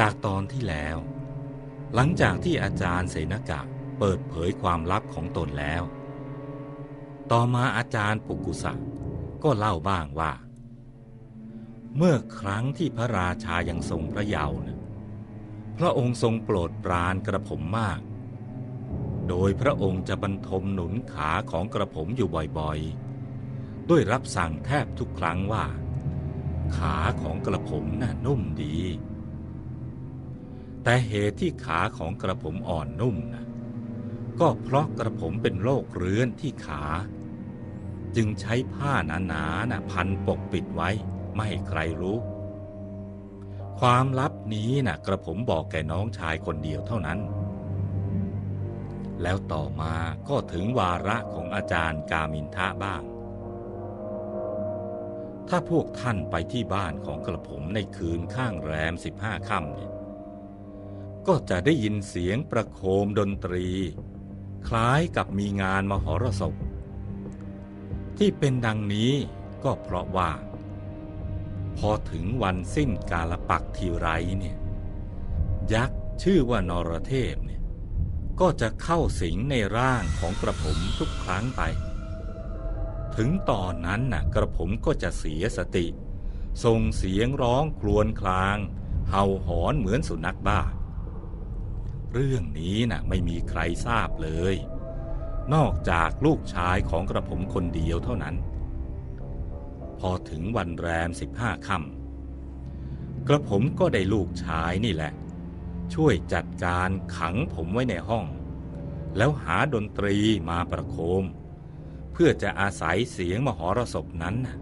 จากตอนที่แล้ว หลังจากที่อาจารย์เสนกะเปิดเผยความลับของตนแล้ว ต่อมาอาจารย์ปุกุสะก็เล่าบ้างว่า เมื่อครั้งที่พระราชายังทรงพระเยาว์นะพระองค์ทรงโปรดปรานกระผมมาก โดยพระองค์จะบรรทมหนุนขาของกระผมอยู่บ่อยๆ ด้วยรับสั่งแทบทุกครั้งว่า ขาของกระผมน่ะนุ่มดี แต่เหตุที่ขาของกระผมอ่อนนุ่มนะก็เพราะกระผมเป็นโรคเรื้อนที่ขา จึงใช้ผ้าหนาๆนะพันปกปิดไว้ ไม่ให้ใครรู้ ความลับนี้นะกระผมบอกแก่น้องชายคนเดียวเท่านั้น แล้วต่อมาก็ถึงวาระของอาจารย์กามินทะบ้าง ถ้าพวกท่านไปที่บ้านของกระผมในคืนข้างแรมสิบห้าค่ำเนี่ย ก็จะได้ยินเสียงประโคมดนตรี คล้ายกับมีงานมหรสพ ที่เป็นดังนี้ก็เพราะว่า พอถึงวันสิ้นกาลปักทีไรเนี่ยยักษ์ชื่อว่านรเทพเนี่ยก็จะเข้าสิงในร่างของกระผมทุกครั้งไป ถึงตอนนั้นน่ะกระผมก็จะเสียสติส่งเสียงร้องครวญคราง เห่าหอนเหมือนสุนัขบ้า เรื่องนี้น่ะไม่มีใครทราบเลย นอกจากลูกชายของกระผมคนเดียวเท่านั้น พอถึงวันแรมสิบห้าค่ำกระผมก็ได้ลูกชายนี่แหละ ช่วยจัดการขังผมไว้ในห้อง แล้วหาดนตรีมาประโคม เพื่อจะอาศัยเสียงมหรสพนั้นน่ะ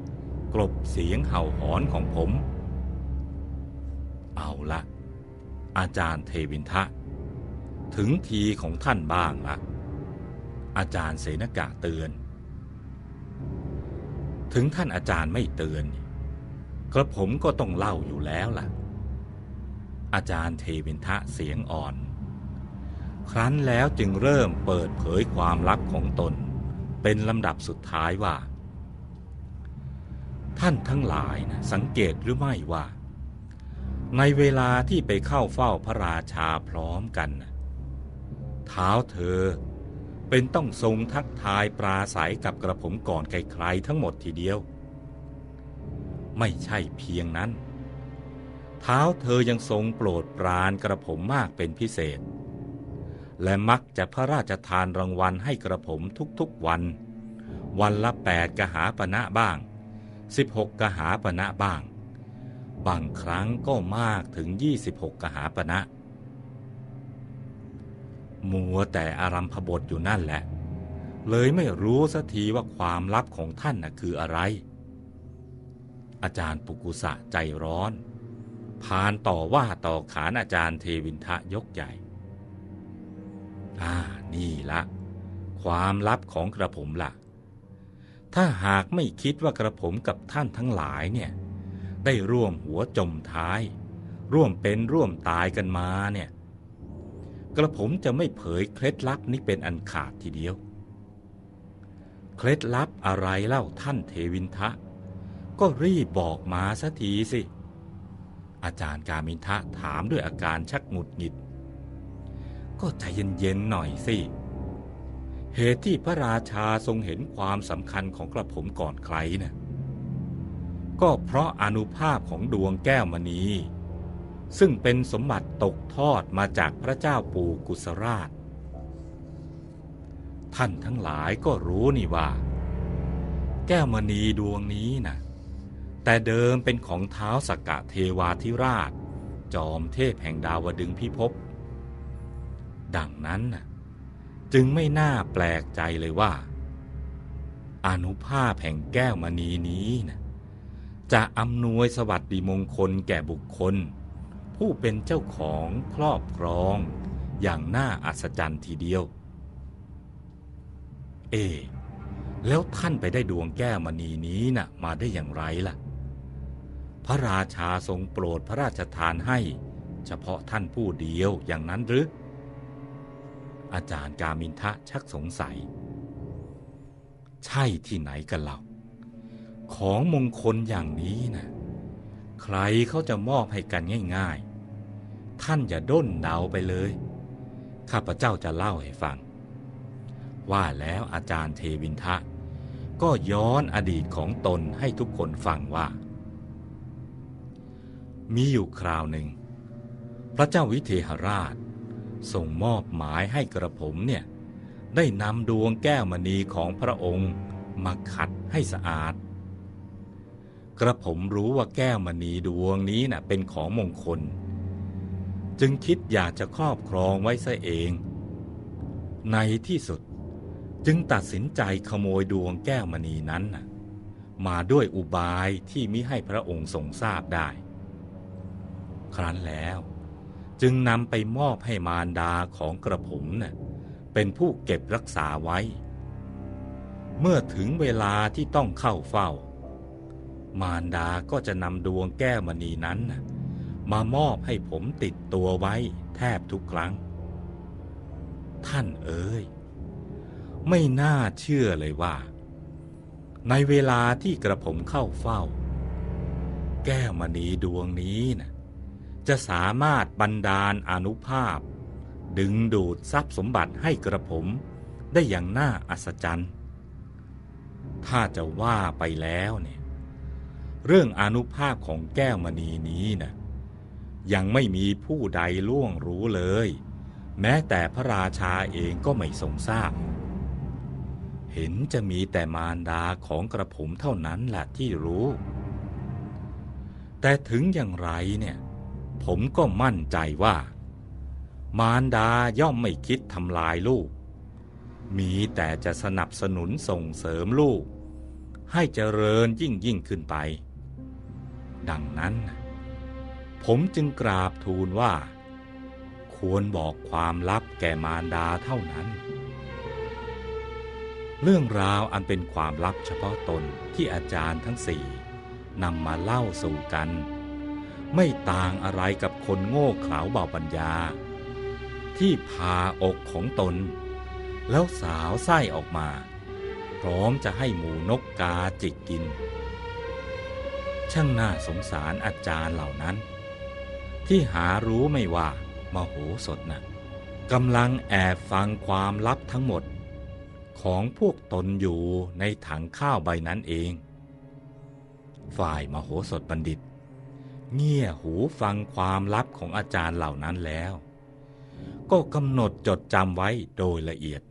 กลบเสียงเห่าหอนของผม เอาละอาจารย์เทวินทะ ถึงทีของท่านบ้างละอาจารย์เสนกะเตือน ถึงท่านอาจารย์ไม่เตือน กระผมก็ต้องเล่าอยู่แล้วล่ะ อาจารย์เทวินทะเสียงอ่อน ครั้นแล้วจึงเริ่มเปิดเผยความลับของตน เป็นลำดับสุดท้ายว่า ท่านทั้งหลายนะสังเกตหรือไม่ว่า ในเวลาที่ไปเข้าเฝ้าพระราชาพร้อมกันนะ เท้าเธอ เป็นต้องทรงทักทายปราศัยกับกระผมก่อนใครๆทั้งหมดทีเดียว ไม่ใช่เพียงนั้น เท้าเธอยังทรงโปรดปรานกระผมมากเป็นพิเศษ และมักจะพระราชทานรางวัลให้กระผมทุกๆวัน วันละแปดกหาปณะบ้างสิบหกกหาปณะบ้าง บางครั้งก็มากถึงยี่สิบหกกหาปณะ มัวแต่อารัมพบทอยู่นั่นแหละ เลยไม่รู้สักทีว่าความลับของท่านน่ะคืออะไร อาจารย์ปุกุสะใจร้อน พานต่อว่าต่อขานอาจารย์เทวินทะยกใหญ่ อ่า นี่ละความลับของกระผมละ่ะ ถ้าหากไม่คิดว่ากระผมกับท่านทั้งหลายเนี่ย ได้ร่วมหัวจมท้าย ร่วมเป็นร่วมตายกันมาเนี่ย กระผมจะไม่เผยเคล็ดลับนี้เป็นอันขาดทีเดียว เคล็ดลับอะไรเล่าท่านเทวินทะ ก็รีบบอกมาสักทีสิ อาจารย์กามินทะถามด้วยอาการชักหงุดหงิด ก็ใจเย็นๆหน่อยสิ เหตุที่พระราชาทรงเห็นความสำคัญของกระผมก่อนใครนะ่ะก็เพราะอนุภาพของดวงแก้วมณี ซึ่งเป็นสมบัติตกทอดมาจากพระเจ้าปู่กุศราช ท่านทั้งหลายก็รู้นี่ว่า แก้วมณีดวงนี้นะแต่เดิมเป็นของเท้าสกกะเทวาธิราช จอมเทพแห่งดาวดึงพิภพดังนั้นนะจึงไม่น่าแปลกใจเลยว่า อนุภาพแห่งแก้วมณีนี้นะจะอำนวยสวัสดิมงคลแก่บุคคล ผู้เป็นเจ้าของครอบครอง อย่างน่าอัศจรรย์ทีเดียว เอ แล้วท่านไปได้ดวงแก้วมณีนี้นะ่ะมาได้อย่างไรล่ะ พระราชาทรงโปรดพระราชทานให้ เฉพาะท่านผู้เดียวอย่างนั้นหรือ อาจารย์กามินทะชักสงสัย ใช่ที่ไหนกันเล่าของมงคลอย่างนี้นะใค รเขาจะมอบให้กันง่าย ๆ ท่านอย่าด้นเดาไปเลย ข้าพเจ้าจะเล่าให้ฟัง ว่าแล้วอาจารย์เทวินทะ ก็ย้อนอดีตของตนให้ทุกคนฟังว่า มีอยู่คราวหนึ่ง พระเจ้าวิเทหราชส่งมอบหมายให้กระผมเนี่ยได้นำดวงแก้วมณีของพระองค์มาขัดให้สะอาด กระผมรู้ว่าแก้วมณีดวงนี้น่ะเป็นของมงคล จึงคิดอยากจะครอบครองไว้ซะเอง ในที่สุดจึงตัดสินใจขโมยดวงแก้วมณีนั้นนะมาด้วยอุบายที่มิให้พระองค์ทรงทราบได้ ครั้นแล้วจึงนำไปมอบให้มารดาของกระผมน่ะเป็นผู้เก็บรักษาไว้ เมื่อถึงเวลาที่ต้องเข้าเฝ้า มารดาก็จะนำดวงแก้วมณีนั้น มามอบให้ผมติดตัวไว้แทบทุกครั้ง ท่านเอ๋ยไม่น่าเชื่อเลยว่า ในเวลาที่กระผมเข้าเฝ้า แก้วมณีดวงนี้นะจะสามารถบันดาลอนุภาพ ดึงดูดทรัพย์สมบัติให้กระผมได้อย่างน่าอัศจรรย์ ถ้าจะว่าไปแล้วเนี่ย เรื่องอนุภาพของแก้วมณีนี้นะยังไม่มีผู้ใดล่วงรู้เลย แม้แต่พระราชาเองก็ไม่ทรงทราบ เห็นจะมีแต่มารดาของกระผมเท่านั้นแหละที่รู้ แต่ถึงอย่างไรเนี่ย ผมก็มั่นใจว่า มารดาย่อมไม่คิดทำลายลูก มีแต่จะสนับสนุนส่งเสริมลูก ให้เจริญยิ่งยิ่งขึ้นไป ดังนั้น ผมจึงกราบทูลว่า ควรบอกความลับแก่มารดาเท่านั้น เรื่องราวอันเป็นความลับเฉพาะตนที่อาจารย์ทั้งสี่นำมาเล่าสู่กัน ไม่ต่างอะไรกับคนโง่เขลาเบาปัญญา ที่พาอกของตน แล้วสาวไส้ออกมา พร้อมจะให้หมูนกกาจิกกิน ช่างน่าสงสารอาจารย์เหล่านั้น ที่หารู้ไม่ว่ามโหสถนะ่ะกำลังแอบฟังความลับทั้งหมด ของพวกตนอยู่ในถังข้าวใบนั้นเอง ฝ่ายมโหสถบัณฑิต เงี่ยหูฟังความลับของอาจารย์เหล่านั้นแล้ว ก็กำหนดจดจำไว้โดยละเอียด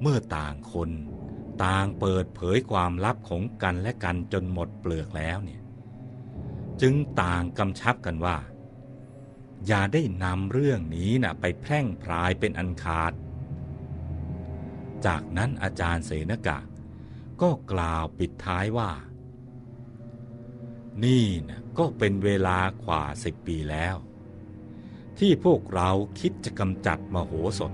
เมื่อต่างคน ต่างเปิดเผยความลับของกันและกันจนหมดเปลือกแล้วเนี่ยจึงต่างกำชับกันว่า อย่าได้นำเรื่องนี้นะไปแพร่งพรายเป็นอันขาด จากนั้นอาจารย์เสนกะ ก็กล่าวปิดท้ายว่า นี่นะก็เป็นเวลากว่าสิบปีแล้ว ที่พวกเราคิดจะกำจัดมโหสถ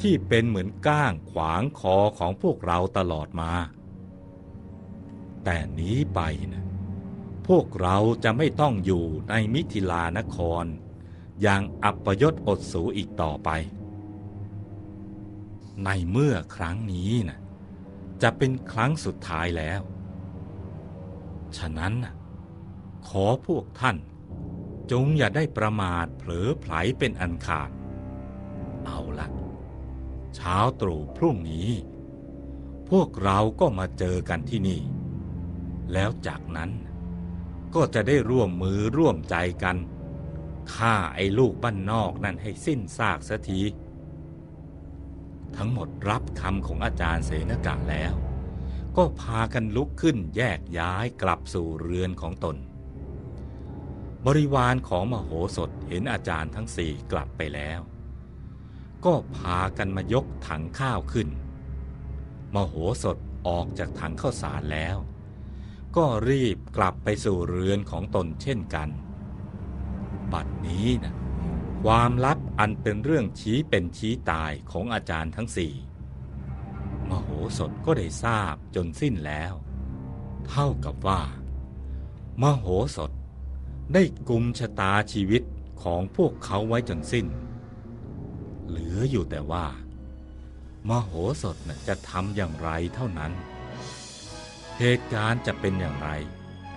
ที่เป็นเหมือนก้างขวางคอของพวกเราตลอดมา แต่นี้ไปนะพวกเราจะไม่ต้องอยู่ในมิถิลานคร อย่างอัปยศอดสูอีกต่อไป ในเมื่อครั้งนี้นะจะเป็นครั้งสุดท้ายแล้ว ฉะนั้นนะขอพวกท่าน จงอย่าได้ประมาทเผลอไผลเป็นอันขาด เช้าตรู่พรุ่งนี้ พวกเราก็มาเจอกันที่นี่ แล้วจากนั้นก็จะได้ร่วมมือร่วมใจกันฆ่าไอ้ลูกบ้านนอกนั่นให้สิ้นซากสัทีทั้งหมดรับคำของอาจารย์เสนกะแล้ว ก็พากันลุกขึ้นแยกย้ายกลับสู่เรือนของตน บริวารของมโหสถเห็นอาจารย์ทั้งสี่กลับไปแล้ว ก็พากันมายกถังข้าวขึ้น มโหสถออกจากถังข้าวสารแล้ว ก็รีบกลับไปสู่เรือนของตนเช่นกัน บัดนี้นะความลับอันเป็นเรื่องชี้เป็นชี้ตายของอาจารย์ทั้งสี่มโหสถก็ได้ทราบจนสิ้นแล้ว เท่ากับว่า มโหสถได้กุมชะตาชีวิตของพวกเขาไว้จนสิ้น เหลืออยู่แต่ว่า มโหสถจะทำอย่างไรเท่านั้น เหตุการณ์จะเป็นอย่างไร